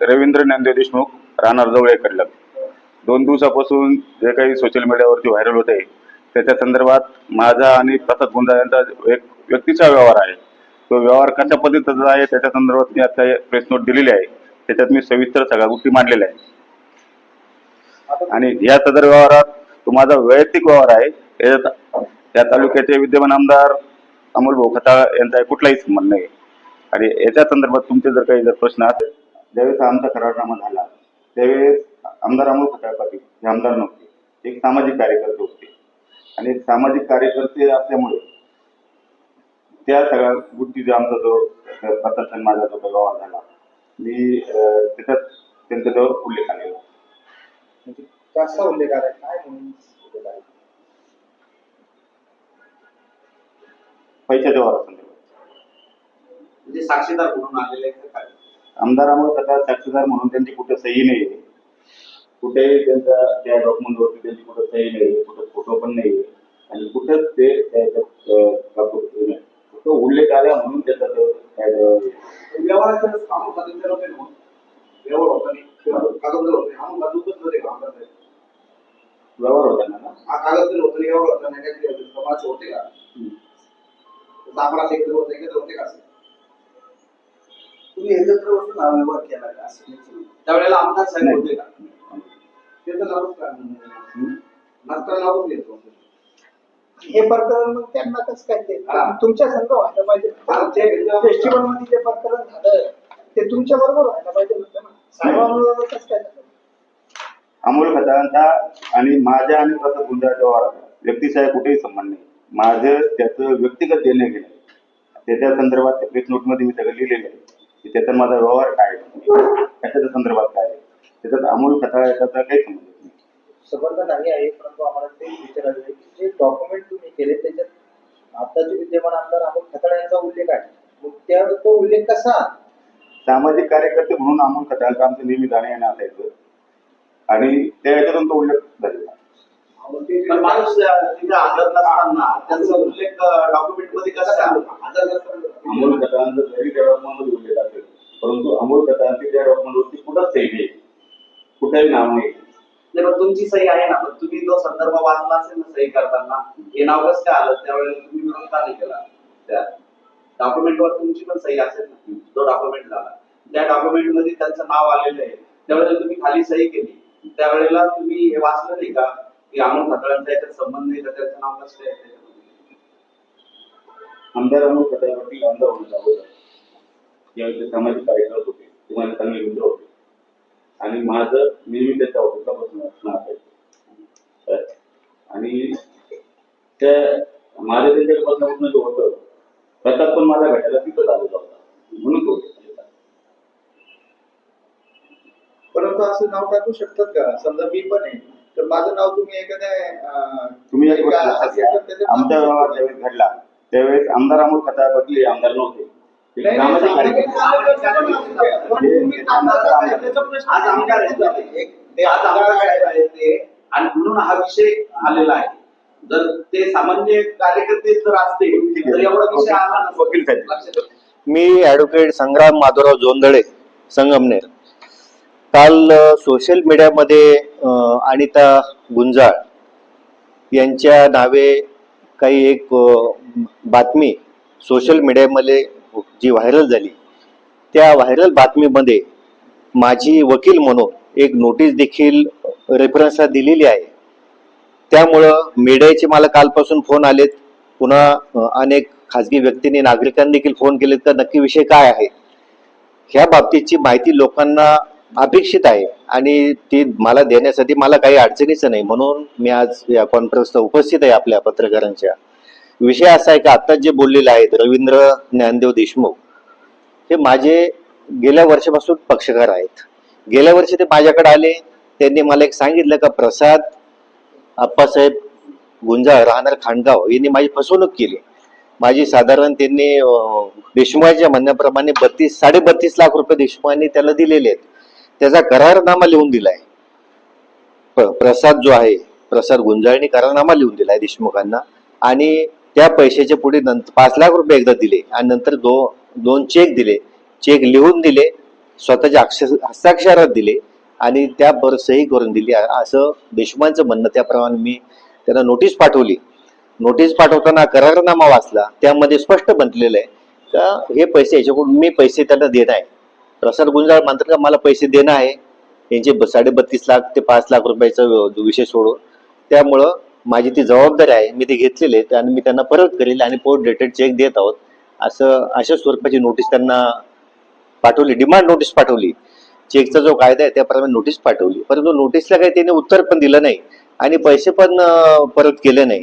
रवींद्र ज्ञानदेव देशमुख राहणार जवळ कडलं दोन दिवसापासून जे काही सोशल मीडियावरती व्हायरल होत आहे त्याच्या संदर्भात माझा आणि प्रसाद गुंजा यांचा एक व्यक्तीचा व्यवहार आहे. तो व्यवहार कशा पद्धतीचा आहे त्याच्या संदर्भात मी आता प्रेस नोट दिलेली आहे. त्याच्यात मी सविस्तर सगळ्या गोष्टी मांडलेल्या आहे आणि या सदर व्यवहारात तो माझा वैयक्तिक व्यवहार आहे. त्याच्यात त्या तालुक्याचे विद्यमान आमदार अमोल भाऊ खताळ यांचा कुठलाही संबंध नाही. आणि याच्या संदर्भात तुमचे जर काही जर प्रश्न असेल ज्यावेळेस आमचा करारनामा झाला त्यावेळेस आमदार अमोल खताळ पाटील हे आमदार नव्हते. एक सामाजिक कार्यकर्ते होते. आणि एक सामाजिक कार्यकर्ते असल्यामुळे त्या सगळ्या गोष्टी जो आमचा जो प्रदर्शन माझा जो व्यवहार झाला मी त्याच्यात त्यांच्याजवळ उल्लेख आलेला म्हणजे कसा उल्लेख आलाय काय म्हणून? पैशाच्या व्यवहारासंदर्भात म्हणजे साक्षीदार म्हणून आलेले काय? आमदारामुळे कथा साक्षीदार म्हणून त्यांची कुठे सही नाही. कुठेही त्यांचा त्या डॉक्युमेंटवरती त्यांची कुठे सही नाही कुठे फोटो पण नाही. आणि कुठेच ते कागद. फक्त उल्लेख आला म्हणून त्याचा होते व्यवहार होता कागदपत्र होते. आम्ही बाजूच होते का आमदार? व्यवहार होता ना? हा कागदपत्र होतं व्यवहार होता नाही काहीतरी होते समाज होते का? असं एकत्र होतं एकत्र होते का? तुम्ही एकत्र बसून हा व्यवहार केला का? असं त्यावेळेला आमदार साहेब होते का? ते तर घेतो. हे प्रकरण मग त्यांना कसं काय ते. तुमच्या संघ व्हायला पाहिजे. ते- फेस्टिवलमध्ये जे प्रकरण झालं ते तुमच्या बरोबर व्हायला पाहिजे साहेबांबरोबर कसं काय झालं? अमोल खताळांचा आणि माझ्या आणि प्रसाद गुंजाच्या व्यवहाराचा व्यक्तिशः कुठेही संबंध नाही. माझं त्याचं व्यक्तिगत देणं घेणं त्याच्या संदर्भात प्रेस नोटमध्ये मी सगळं लिहिलेलं आहे. की त्याचा माझा व्यवहार काय कशाच्या संदर्भात काय आहे? त्याच्यात अमोल खताळ याचा काही संबंध नाही. संबंध नाही आहे परंतु आम्हाला ते विचारायचं आहे की जे डॉक्युमेंट तुम्ही केले त्याच्यात आताचे विद्यमान आमदार अमोल खताळ यांचा उल्लेख आहे. मग तो उल्लेख कसा? सामाजिक कार्यकर्ते म्हणून अमोल खताळचा आमचं नेहमी जाणं येणं असायचं. आणि त्या याच्यातून तो उल्लेख झालेला पण माणूस तिथे नसताना त्यांचा उल्लेख डॉक्युमेंटमध्ये कसा नसताना. अमोल जरी त्या डॉक्युमेंटमध्ये उल्लेख असेल. परंतु अमोल खताळांची त्या डॉक्युमेंटवरती कुठंच सही नाही. कुठेही नाव नाही. नाही पण तुमची सही आहे ना. पण तुम्ही तो संदर्भ वाचला असेल ना सही करताना हे नाव कसं काय आलं? त्यावेळेला तुम्ही विरोध का नाही केला. त्या डॉक्युमेंट वर तुमची पण सही असेल ना. जो डॉक्युमेंट झाला. त्या डॉक्युमेंटमध्ये त्यांचं नाव आलेलं आहे. त्यावेळेला तुम्ही खाली सही केली. त्यावेळेला तुम्ही हे वाचलं नाही का? की अमोल खताळांचा याच्यात संबंध नाही तर त्याचं नाव कसं काय आमदार अमोल खताळ पाटील आमदार होण्याचा होता यावेळी सामाजिक कार्यक्रम होते. तुम्हाला चांगले मित्र होते. आणि माझं नेहमी त्याच्या ऑफिसापासून असणार आहे. आणि त्या माझ्या त्यांच्याकडे बसण्यापासून जो होतं प्रताप पण मला भेटायला तिथं आलेला होता. म्हणून तो परंतु असं नाव टाकू शकतात का? समजा मी पण आहे. माझं नाव तुम्ही एखाद्या तुम्ही एक गोष्ट लक्षात घ्या आमच्या गावात. ज्यावेळेस घडला त्यावेळेस आमदार अमोल खताळ पाटील हे आमदार नव्हते आज आमदार आहेत ते. ते आज आमदार साहेब आहेत ते आणि म्हणून हा विषय आलेला आहे जर ते सामान्य कार्यकर्ते जर असते तर एवढा विषय आला नसता. वकील साहेब. लक्षात ठेवा. मी ॲडव्होकेट संग्राम माधवराव जोंधळे संगमनेर काल सोशल मीडियामध्ये अनिता गुंजाळ यांच्या नावे काही एक बातमी सोशल मीडियामध्ये जी व्हायरल झाली त्या व्हायरल बातमीमध्ये माझी वकील म्हणून एक नोटीस देखील रेफरन्सला दिलेली आहे. त्यामुळं मीडियाचे मला कालपासून फोन आलेत. पुन्हा अनेक खाजगी व्यक्तींनी नागरिकांनी देखील फोन केलेत तर नक्की विषय काय आहे? ह्या बाबतीची माहिती लोकांना अपेक्षित आहे. आणि ती मला देण्यासाठी मला काही अडचणीचं नाही. म्हणून मी आज या कॉन्फरन्सला उपस्थित आहे आपल्या पत्रकारांच्या. विषय असा आहे का आता जे बोललेले आहेत रवींद्र ज्ञानदेव देशमुख हे माझे गेल्या वर्षापासून पक्षकार आहेत. गेल्या वर्षी ते माझ्याकडे आले. त्यांनी मला एक सांगितलं का प्रसाद आप्पासाहेब गुंजाळ राहणार खांडगाव यांनी माझी फसवणूक केली. माझी साधारण त्यांनी देशमुखांच्या देशमुखाच्या म्हणण्याप्रमाणे बत्तीस साडे बत्तीस लाख रुपये देशमुखांनी त्याला दिलेले आहेत. त्याचा करारनामा लिहून दिलाय. प्रसाद जो आहे प्रसाद गुंजाळणी करारनामा लिहून दिलाय देशमुखांना. आणि त्या पैशाचे पुढे नंतर पाच लाख रुपये एकदा दिले आणि नंतर दो दोन चेक दिले. चेक लिहून दिले स्वतःच्या अक्षर हस्ताक्षरात दिले आणि त्यावर सही करून दिली. असं देशमुखांचं म्हणणं त्याप्रमाणे मी त्यांना नोटीस पाठवली. नोटीस पाठवताना करारनामा वाचला. त्यामध्ये स्पष्ट बनलेलं आहे का हे पैसे याच्याकडून मी पैसे त्यांना देत आहे. प्रसाद गुंजाळ म्हणतात का मला पैसे देणं आहे. यांचे ब- साडेबत्तीस लाख ते पाच लाख रुपयाचा विषय सोडून. त्यामुळं माझी ती जबाबदारी आहे. मी ते घेतलेले आहेत आणि मी त्यांना परत करेल आणि पोस्ट डेटेड चेक देत आहोत. असं अशा स्वरूपाची नोटीस त्यांना पाठवली. डिमांड नोटीस पाठवली. चेकचा जो कायदा आहे त्याप्रमाणे नोटीस पाठवली. परंतु नोटीसला काही त्याने उत्तर पण दिलं नाही आणि पैसे पण परत केले नाही.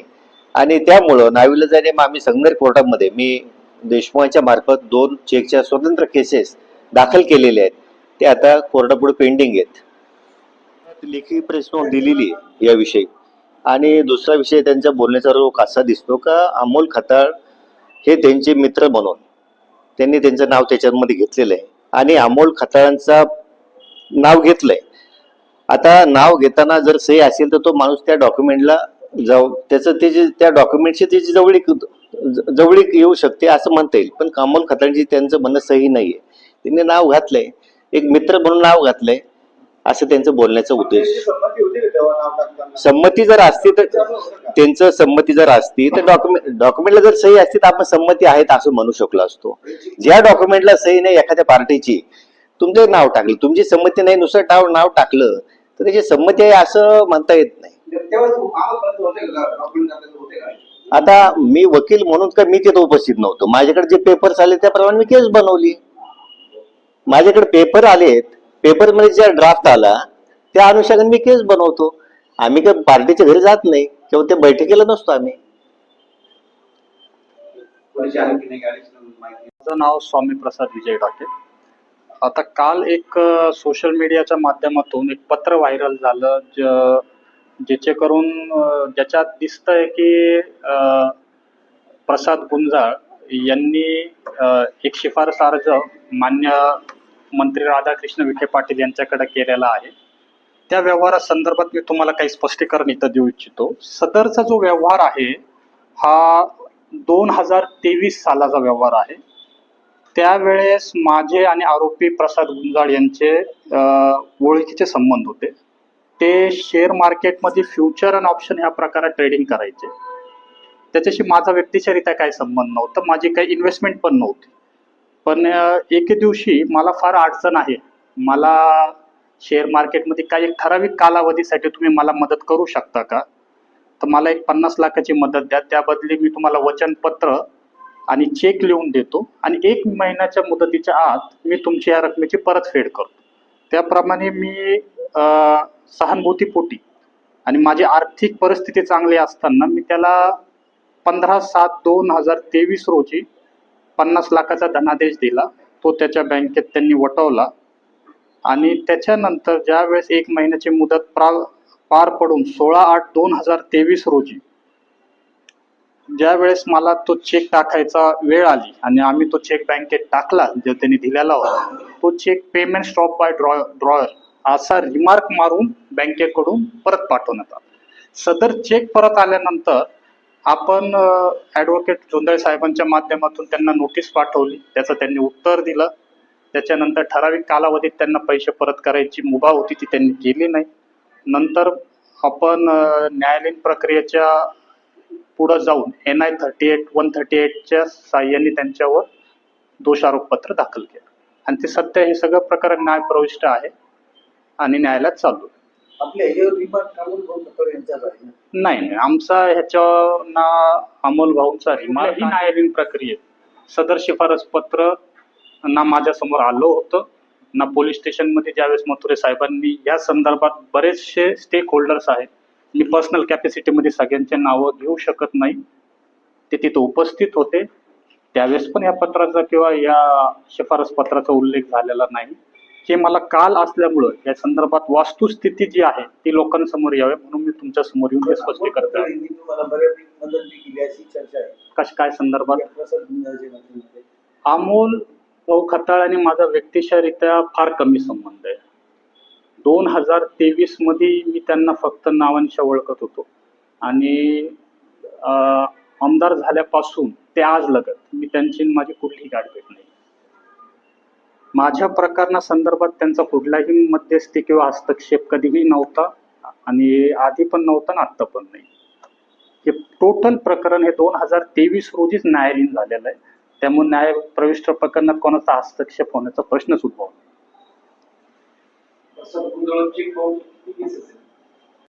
आणि त्यामुळं नाविलाजाने मग आम्ही संगनेर कोर्टामध्ये मी देशमुखांच्या मार्फत दोन चेकच्या स्वतंत्र केसेस दाखल केलेले आहेत. ते आता कोर्टापुढे पेंडिंग आहेत. लेखी प्रश्न दिलेली आहे याविषयी. आणि दुसरा विषय त्यांच्या बोलण्याचा रोग असा दिसतो का अमोल खताळ हे त्यांचे मित्र म्हणून त्यांनी त्यांचं नाव त्याच्यामध्ये घेतलेलं आहे. आणि अमोल खताळांचा नाव घेतलंय. आता नाव घेताना जर सही असेल तर तो माणूस त्या डॉक्युमेंटला जाऊ त्याचं ते जे त्या डॉक्युमेंटची त्याची जवळीक जवळीक येऊ शकते असं म्हणता येईल. पण अमोल खताळांची त्यांचं म्हणणं सही नाहीये. त्यांनी नाव घातलंय एक मित्र म्हणून नाव घातलंय असं त्यांचं बोलण्याचा उद्देश. संमती जर असती तर त्यांचं संमती जर असती तर डॉक्युमेंट डॉक्युमेंटला जर सही असती तर आपण संमती आहेत असं म्हणू शकलो असतो. ज्या डॉक्युमेंटला सही नाही एखाद्या पार्टीची तुमचं नाव टाकलं. तुमची संमती नाही नुसतं नाव नाव टाकलं तर त्याची संमती आहे असं म्हणता येत नाही. का? आता मी वकील म्हणून का मी तिथं उपस्थित नव्हतो. माझ्याकडे जे पेपर्स आले त्याप्रमाणे मी केस बनवली. माझ्याकडे पेपर आलेत. पेपरमध्ये ज्या ड्राफ्ट आला त्या अनुषंगाने मी केस बनवतो. आम्ही काय पार्टीच्या घरी जात नाही किंवा त्या बैठकीला नसतो आम्ही. माझं नाव स्वामी प्रसाद विजय डाके आता काल एक सोशल मीडियाच्या माध्यमातून एक पत्र व्हायरल झालं ज ज्याचे करून ज्याच्यात दिसतंय की प्रसाद गुंजाळ यांनी एक शिफारस अर्ज मान्य मंत्री राधाकृष्ण विखे पाटील यांच्याकडे केलेला आहे. त्या व्यवहारासंदर्भात मी तुम्हाला काही स्पष्टीकरण इथं देऊ इच्छितो. सदरचा जो व्यवहार आहे हा दोन हजार तेवीस सालाचा व्यवहार आहे. त्यावेळेस माझे आणि आरोपी प्रसाद गुंजाळ यांचे ओळखीचे संबंध होते. ते शेअर मार्केटमध्ये फ्युचर अँड ऑप्शन ह्या प्रकारात ट्रेडिंग करायचे. त्याच्याशी माझा व्यक्तिशरित्या काही संबंध नव्हता माझी काही इन्व्हेस्टमेंट पण नव्हती. पण एके दिवशी मला फार अडचण आहे. मला शेअर मार्केटमध्ये काही एक ठराविक कालावधीसाठी तुम्ही मला मदत करू शकता का? तर मला एक पन्नास लाखाची मदत द्या. त्याबदली मी तुम्हाला वचनपत्र आणि चेक लिहून देतो आणि एक महिन्याच्या मुदतीच्या आत मी तुमची या रकमेची परतफेड करतो. त्याप्रमाणे मी सहानुभूतीपोटी आणि माझी आर्थिक परिस्थिती चांगली असताना मी त्याला पंधरा सात दोन हजार तेवीस रोजी पन्नास लाखाचा धनादेश दिला. तो त्याच्या बँकेत त्यांनी वटवला. आणि त्याच्यानंतर ज्यावेळेस एक महिन्याची मुदत प्रा पार पडून सोळा आठ दोन हजार तेवीस रोजी ज्यावेळेस मला तो चेक टाकायचा वेळ आली आणि आम्ही तो चेक बँकेत टाकला जो त्यांनी दिलेला होता तो cheque payment stop by draw drawer असा रिमार्क मारून बँकेकडून परत पाठवण्यात आला. सदर चेक परत आल्यानंतर आपण ॲडव्होकेट जोंधळे साहेबांच्या माध्यमातून त्यांना नोटीस पाठवली. त्याचं त्यांनी उत्तर दिलं. त्याच्यानंतर ठराविक कालावधीत त्यांना पैसे परत करायची मुभा होती ती त्यांनी केली नाही. नंतर आपण न्यायालयीन प्रक्रियेच्या पुढं जाऊन N I thirty eight one thirty एटच्या साह्याने त्यांच्यावर दोषारोपपत्र दाखल केलं. आणि ते सध्या हे सगळं प्रकरण न्यायप्रविष्ट आहे आणि न्यायालयात चालू आहे. आपल्या ह्याच्यावर रिमांड कामून भाऊ खतर यांचाच आहे ना. नाही नाही. आमचा ह्याच्यावर ना अमोल भाऊंचा रिमार्क ही न्यायालयीन प्रक्रियेत. सदर शिफारस पत्र ना माझ्यासमोर आलं होतं ना पोलीस स्टेशनमध्ये ज्यावेळेस मथुरे साहेबांनी या संदर्भात बरेचसे स्टेक होल्डर्स आहेत मी पर्सनल कॅपॅसिटीमध्ये सगळ्यांचे नावं घेऊ शकत नाही. ते तिथं उपस्थित होते. त्यावेळेस पण या पत्राचा किंवा या शिफारस पत्राचा उल्लेख झालेला नाही. हे मला काल असल्यामुळं या संदर्भात वास्तुस्थिती जी आहे ती लोकांसमोर यावी म्हणून मी तुमच्यासमोर येऊन हे स्पष्टीकरण आहे चर्चा आहे. कश काय संदर्भात. अमोल भाऊ खताळ आणि माझा व्यक्तिशरित्या फार कमी संबंध आहे. दोन हजार तेवीसमध्ये मी त्यांना फक्त नावांशी ओळखत होतो. आणि आमदार झाल्यापासून ते आज लगत. मी त्यांची माझी कुठलीही गाठभेट नाही. माझ्या प्रकरणा संदर्भात त्यांचा कुठलाही मध्यस्थी किंवा हस्तक्षेप कधीही नव्हता आणि आधी पण नव्हता आणि आत्ता पण नाही. हे टोटल प्रकरण हे दोन हजार तेवीस रोजीच न्यायालयीन झालेलं आहे. त्यामुळे न्याय प्रविष्ट प्रकरणात कोणाचा हस्तक्षेप होण्याचा प्रश्नच उद्भवला